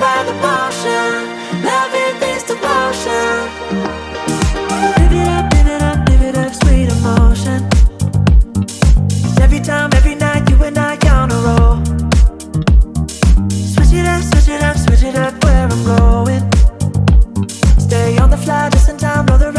by the motion. It up, it up, it up, sweet emotion. Every time, every night, you and I on a roll. Switch it up, switch it up, switch it up, where I'm going. Stay on the fly, just in time, roll the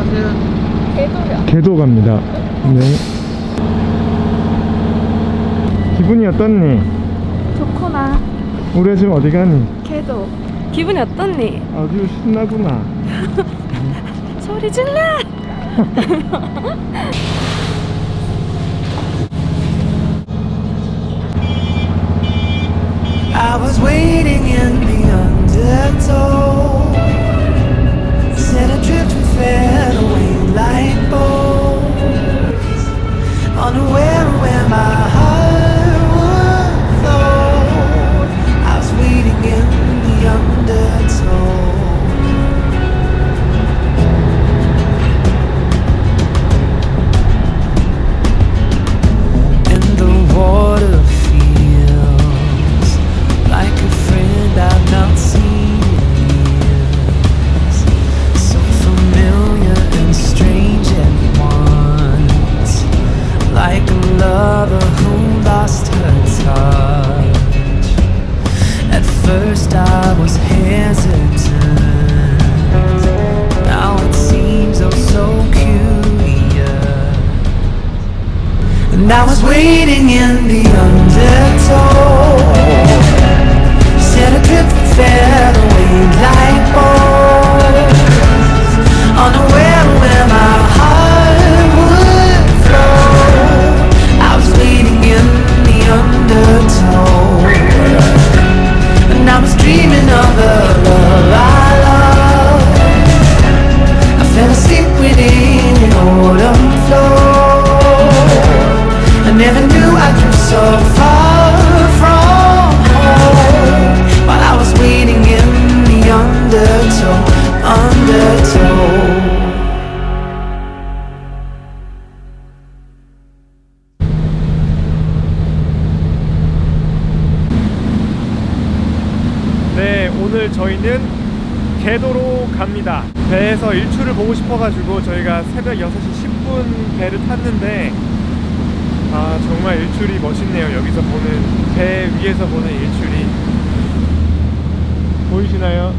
가세요? 대도요. 개도 갑니다. 네. 기분이 어떻니? 좋구나. 우리 지금 어디 가니? 개도. 기분이 어떻니? 아주 신나구나. 소리 질러! I was waiting in the undertow, set adrift with fair unaware where my heart 아 정말 일출이 멋있네요. 여기서 보는 배 위에서 보는 일출이. 보이시나요?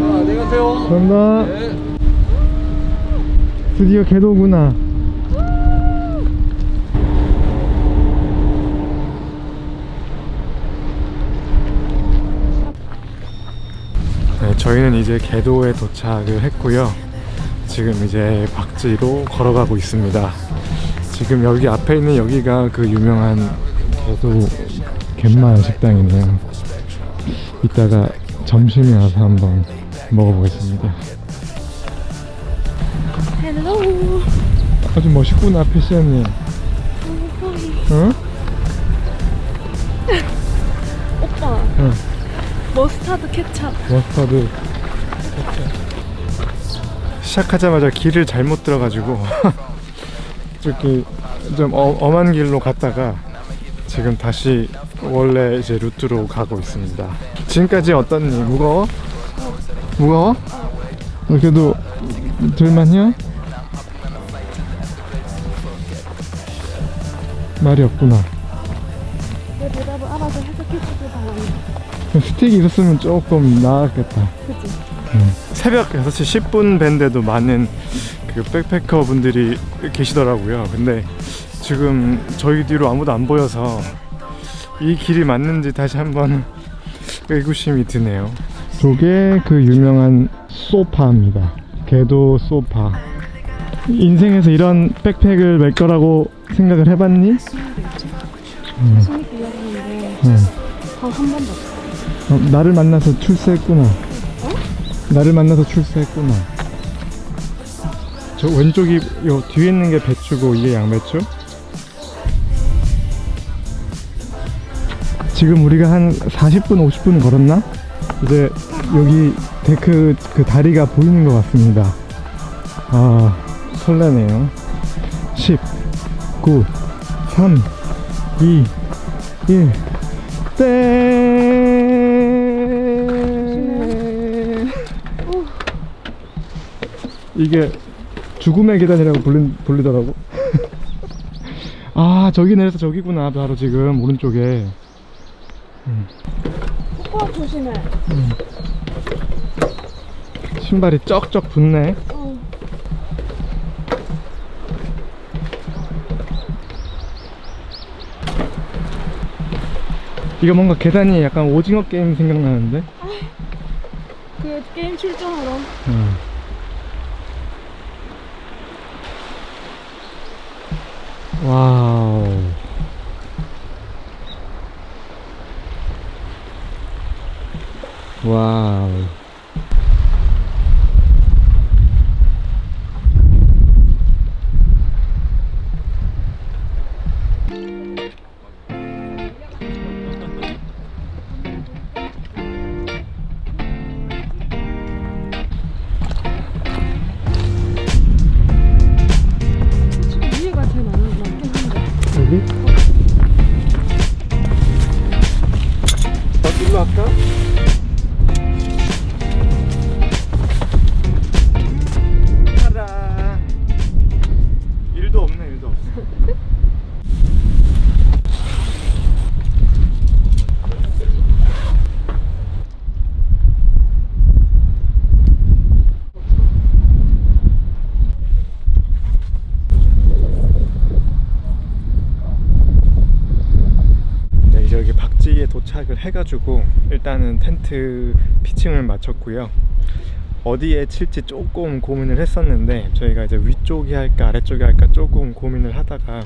아, 안녕하세요. 감사합니다 네. 드디어 개도구나. 네, 저희는 이제 개도에 도착을 했고요. 지금 이제 박지로 걸어가고 있습니다. 지금 여기 앞에 있는 여기가 그 유명한 저도 갯마 식당이네요. 이따가 점심에 와서 한번 먹어보겠습니다. 헬로. 아주 멋있구나 패션이. 어, 응? 오빠. 응. 머스타드 케찹. 머스타드 케찹. 시작하자마자 길을 잘못 들어가지고 저기 좀 어, 엄한 길로 갔다가 지금 다시 원래 이제 루트로 가고 있습니다. 지금까지 어떻니? 무거워? 무거워? 어, 그래도 들만요? 말이 없구나. 내 대답을 알아서 해석해주길 바랍니다. 스틱이 있었으면 조금 나았겠다. 그치? 새벽 6시 10분 밴데도 많은 그 백패커 분들이 계시더라고요. 근데 지금 저희 뒤로 아무도 안 보여서 이 길이 맞는지 다시 한번 의구심이 드네요. 저게 그 유명한 소파입니다. 개도 소파. 인생에서 이런 백팩을 멜 거라고 생각을 해봤니? 응. 번도 없어. 어, 나를 만나서 출세했구나. 나를 만나서 출세했구나. 저 왼쪽이 요 뒤에 있는 게 배추고 이게 양배추? 지금 우리가 한 40분, 50분 걸었나? 이제 여기 데크 그 다리가 보이는 것 같습니다. 아, 설레네요. 10, 9, 3, 2, 1. 땡! 이게 죽음의 계단이라고 불린, 불리더라고. 아, 저기 내려서 저기구나. 바로 지금 오른쪽에. 오빠 조심해. 신발이 쩍쩍 붙네. 어. 이거 뭔가 계단이 약간 오징어 게임 생각나는데? 그 게임 출전하러. 응. 와우. 와우. 해가지고 일단은 텐트 피칭을 마쳤고요. 어디에 칠지 조금 고민을 했었는데 저희가 이제 위쪽이 할까 아래쪽이 할까 조금 고민을 하다가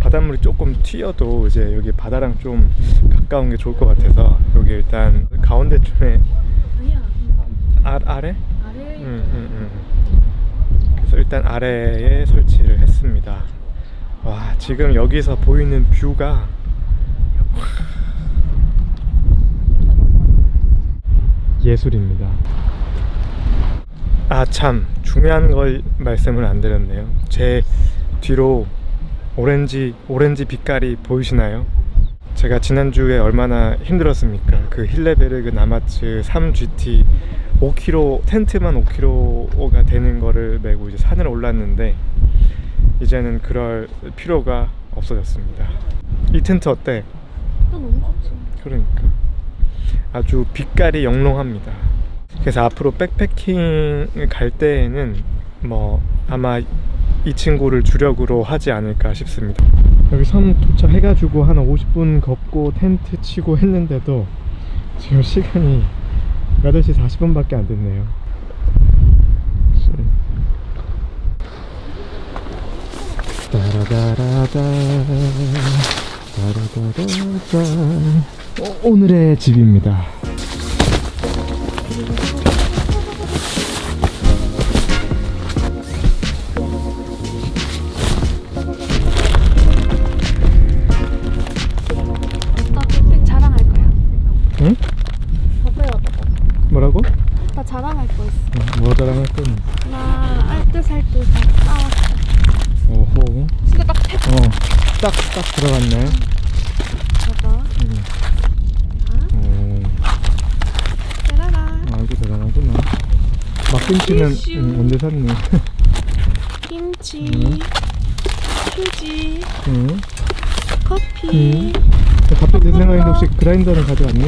바닷물이 조금 튀어도 이제 여기 바다랑 좀 가까운 게 좋을 것 같아서 여기 일단 가운데쯤에. 아, 아래? 아래. 음, 음, 음. 그래서 일단 아래에 설치를 했습니다. 와, 지금 여기서 보이는 뷰가 예술입니다. 아, 참 중요한 걸 말씀을 안 드렸네요. 제 뒤로 오렌지 오렌지 빛깔이 보이시나요? 제가 지난주에 얼마나 힘들었습니까? 그 힐레베르그 나마츠 3GT 5km 텐트만 5km가 되는 거를 메고 이제 산을 올랐는데 이제는 그럴 필요가 없어졌습니다. 이 텐트 어때? 또 너무 좋지. 그러니까 아주 빛깔이 영롱합니다. 그래서 앞으로 백패킹을 갈 때에는 뭐 아마 이 친구를 주력으로 하지 않을까 싶습니다. 여기 섬 도착해가지고 한 50분 걷고 텐트 치고 했는데도 지금 시간이 8시 40분밖에 안 됐네요. 따라다라다 따라따라따. 어, 오늘의 집입니다. 나 빅빅 자랑할 거야. 응? 봐봐요, 봐봐. 뭐라고? 나 자랑할 거 있어. 어, 뭐 자랑할 건? 나 알뜰살뜰 다 싸웠어. 오호. 진짜 딱 탭. 어, 딱, 딱 들어갔네. 봐봐. 음. 오, 짜라란. 아이고, 대단하구나. 막김치는 티슈. 응, 언제 샀니? 김치, 음. 휴지, 응. 커피. 음. 갑자기 내 생각인데 혹시 그라인더는 가져왔니?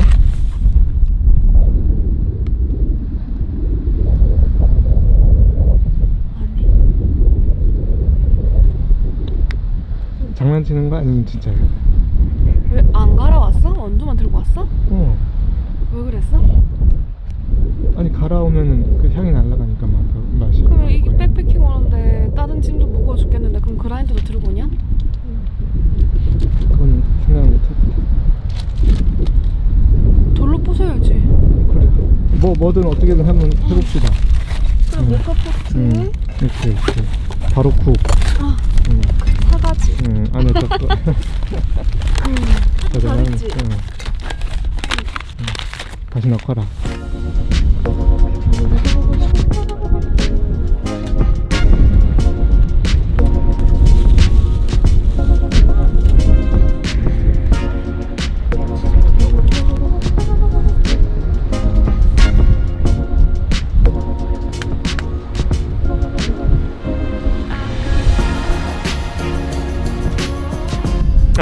장난치는 거 아니면 진짜요? 왜안 갈아왔어? 원두만 들고 왔어? 어. 왜 그랬어? 아니 갈아오면은 그 향이 날아가니까 막 그 맛이. 날 이게. 백패킹 오는데 다른 짐도 무거워 죽겠는데 그럼 그라인더도 들고 오냐? 그건 생각을 못했다. 돌로 부숴야지. 그래. 뭐 뭐든 어떻게든 한번 해봅시다. 그래 음. 모카포트, 응. 이렇게 이렇게. 바로 쿡. 아. 응. 사가지. 응. 안에 딱. 음. 잘했지? 응. 응. 다시 넣거라.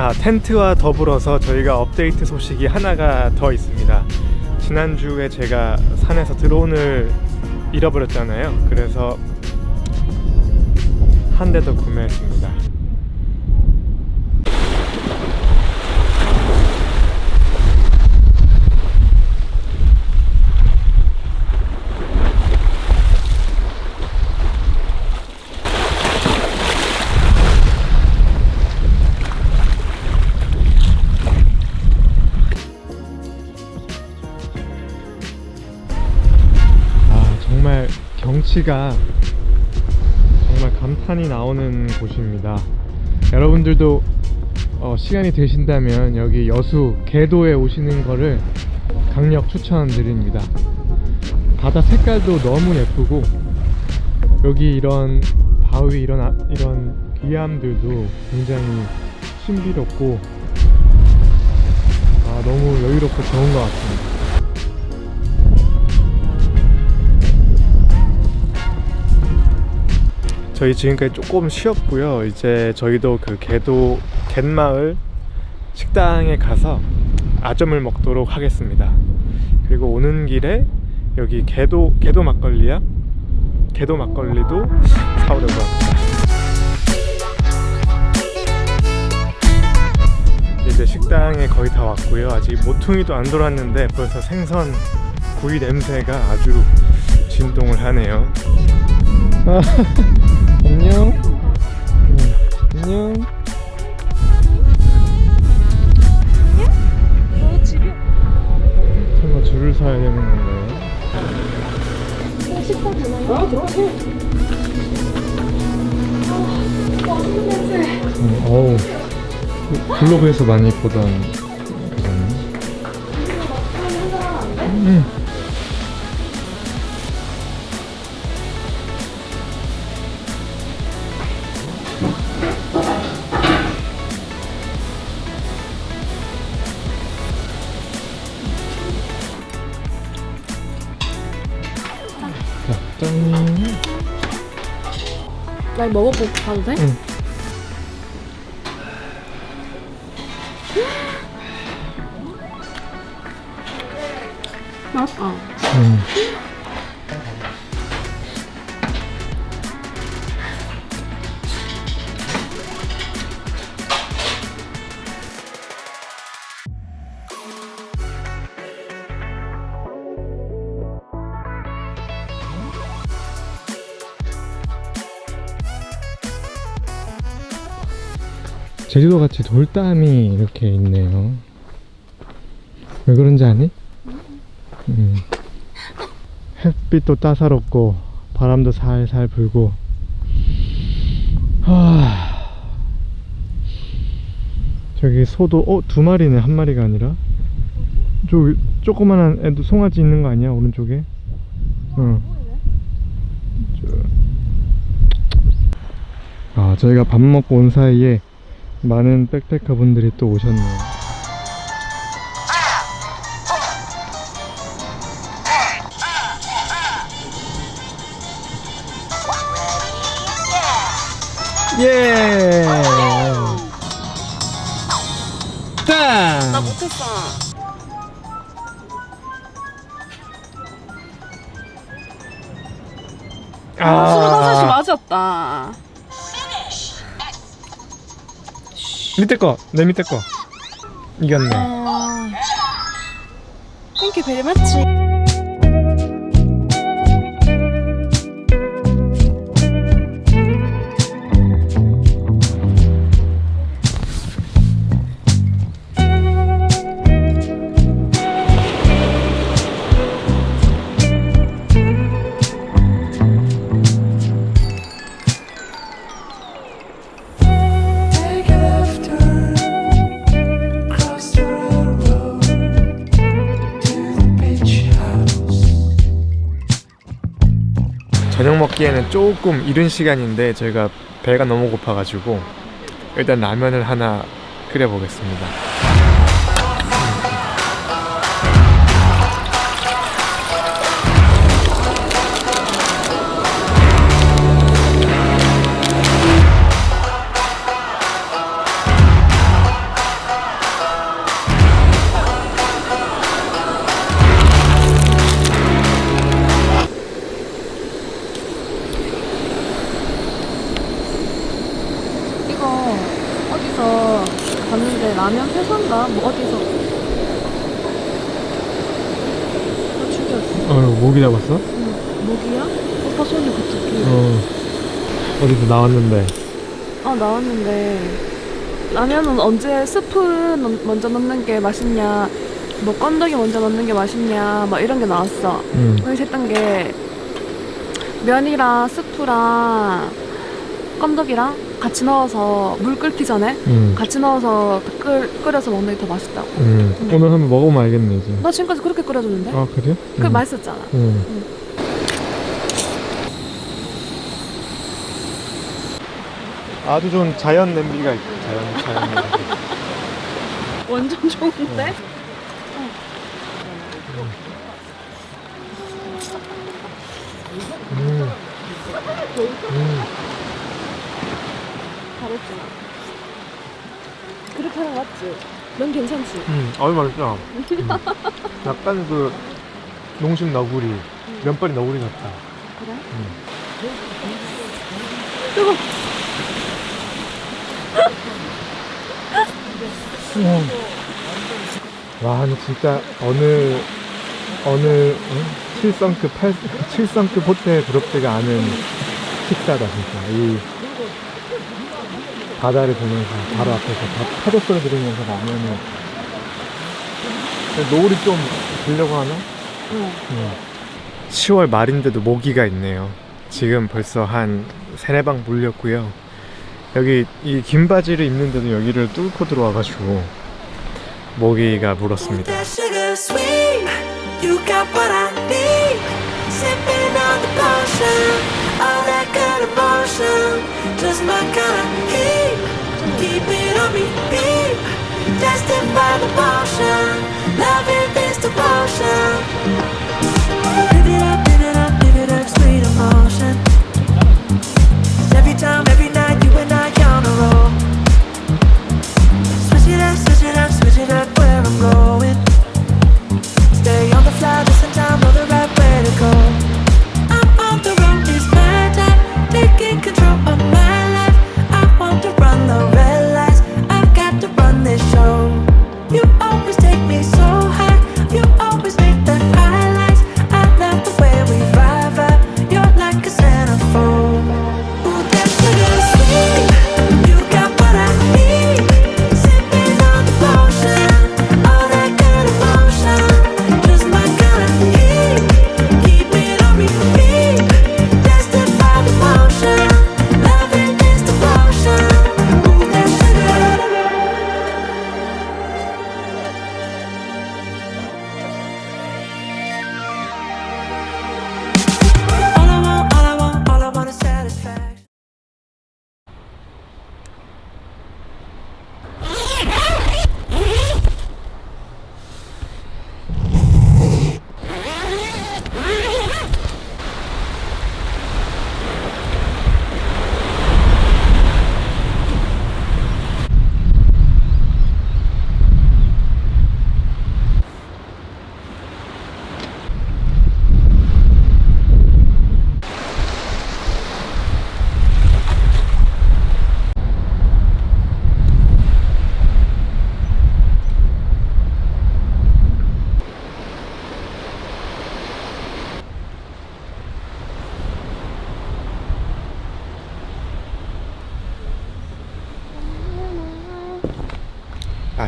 아, 텐트와 더불어서 저희가 업데이트 소식이 하나가 더 있습니다. 지난주에 제가 산에서 드론을 잃어버렸잖아요. 그래서 한 대 더 구매했습니다. 경치가 정말 감탄이 나오는 곳입니다. 여러분들도 어, 시간이 되신다면 여기 여수 개도에 오시는 거를 강력 추천드립니다. 바다 색깔도 너무 예쁘고 여기 이런 바위 이런 아- 이런 비암들도 굉장히 신비롭고 아, 너무 여유롭고 좋은 것 같습니다. 저희 지금까지 조금 쉬었고요. 이제 저희도 그 개도 갯마을 식당에 가서 아점을 먹도록 하겠습니다. 그리고 오는 길에 여기 개도 개도 막걸리야? 개도 막걸리도 사오려고 합니다. 이제 식당에 거의 다 왔고요. 아직 모퉁이도 안 돌았는데 벌써 생선 구이 냄새가 아주 진동을 하네요. 아, 안녕. 응, 안녕. 너 집이 설마 줄을 서야 되는 건가요? 식사 되나요? 아. 응, 어우. 그 블로그에서 많이 보던 봐도 돼? 응. 맛있다. 응. 제주도 같이 돌담이 이렇게 있네요. 왜 그런지 아니? 음. 햇빛도 따사롭고 바람도 살살 불고 하... 저기 소도 어 두 마리네 한 마리가 아니라 저 조그만한 애도 송아지 있는 거 아니야 오른쪽에? 응. 저... 아 저희가 밥 먹고 온 사이에 많은 백패커 분들이 또 오셨네요. 밑에 거, 내 밑에 거. 이겼네. 아, 땡큐 베리 먹기에는 조금 이른 시간인데 저희가 배가 너무 고파가지고 일단 라면을 하나 끓여보겠습니다. 나왔는데. 아 나왔는데 라면은 언제 스프 넣- 먼저 넣는 게 맛있냐 뭐 건더기 먼저 넣는 게 맛있냐 막 이런 게 나왔어 응. 거기서 했던 게 면이랑 스프랑 건더기랑 같이 넣어서 물 끓기 전에 응. 같이 넣어서 끓, 끓여서 먹는 게 더 맛있다고 응. 오늘 한번 먹어보면 알겠네 이제. 나 지금까지 그렇게 끓여줬는데 아 그래? 그 응. 맛있었잖아 응. 아주 좋은 자연 냄비가 있고 자연 자연 냄비. 완전 좋은데? 음. 음. 잘했지 그렇게 하는 거 맞지? 넌 괜찮지? 음. 아유 맛있다. 음. 약간 그 농심 너구리 면발이 너구리 같다. 그래? 음. 뜨거 음. 와, 근데 진짜 어느 어느 어? 7성급 8 7성급 호텔 부럽지가 않은 식사다 진짜. 이 바다를 보면서 바로 앞에서 바- 파도 소리 들으면서 라면을 노을이 좀 들려고 하나? 응 10월 말인데도 모기가 있네요. 지금 벌써 한 세네 방 물렸고요. 여기 이 긴 바지를 입는데도 여기를 뚫고 들어와가지고 모기가 물었습니다.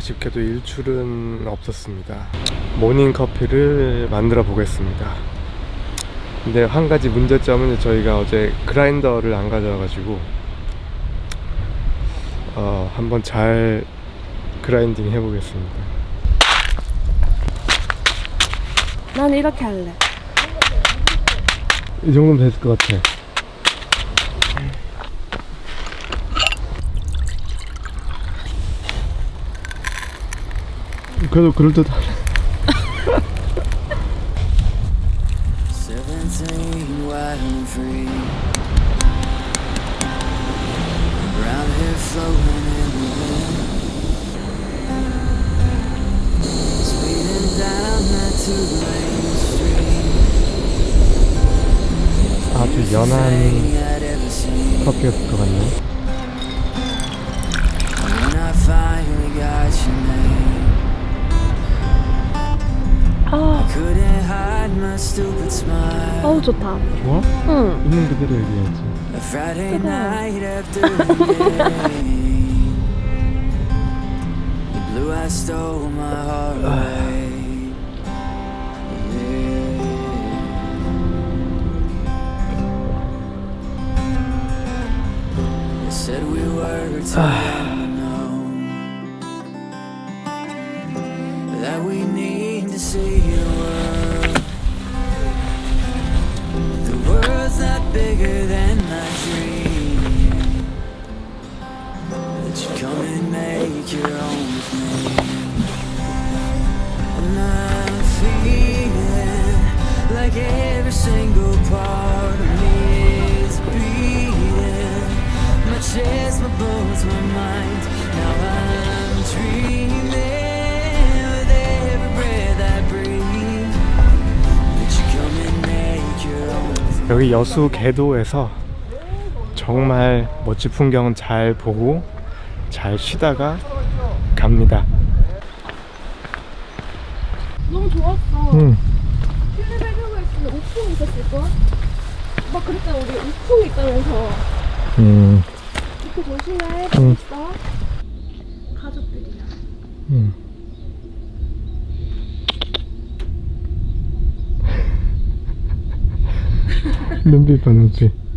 아쉽게도 일출은 없었습니다. 모닝 커피를 만들어 보겠습니다. 근데 한 가지 문제점은 저희가 어제 그라인더를 안 가져와가지고 어, 한번 잘 그라인딩 해보겠습니다. 난 이렇게 할래. 이 정도면 됐을 것 같아. 그래도 그럴 듯. Seventeen, wild and free. Brown hair flowing in the wind. Speeding down that two-lane street. 아주 연한 seen. 커피였을 것 같네. 어우 좋다. 좋아? 응. 있는 그대로 얘기해야지. A bigger than my dream. That you come and make your own with me. And I'm feeling like every single part of me is beating. My chest, my bones, my mind. Now I'm dreaming 여기 여수 개도에서 정말 멋진 풍경은 잘 보고 잘 쉬다가 갑니다. 너무 좋았어. 응. 실내 배경에 있으면 우풍 있었을걸? 막 그랬잖아, 우리 우풍 있다면서. 음. 우풍 조심해. 응. 있어. 가족들이야. 음. 눈빛 봐 눈빛.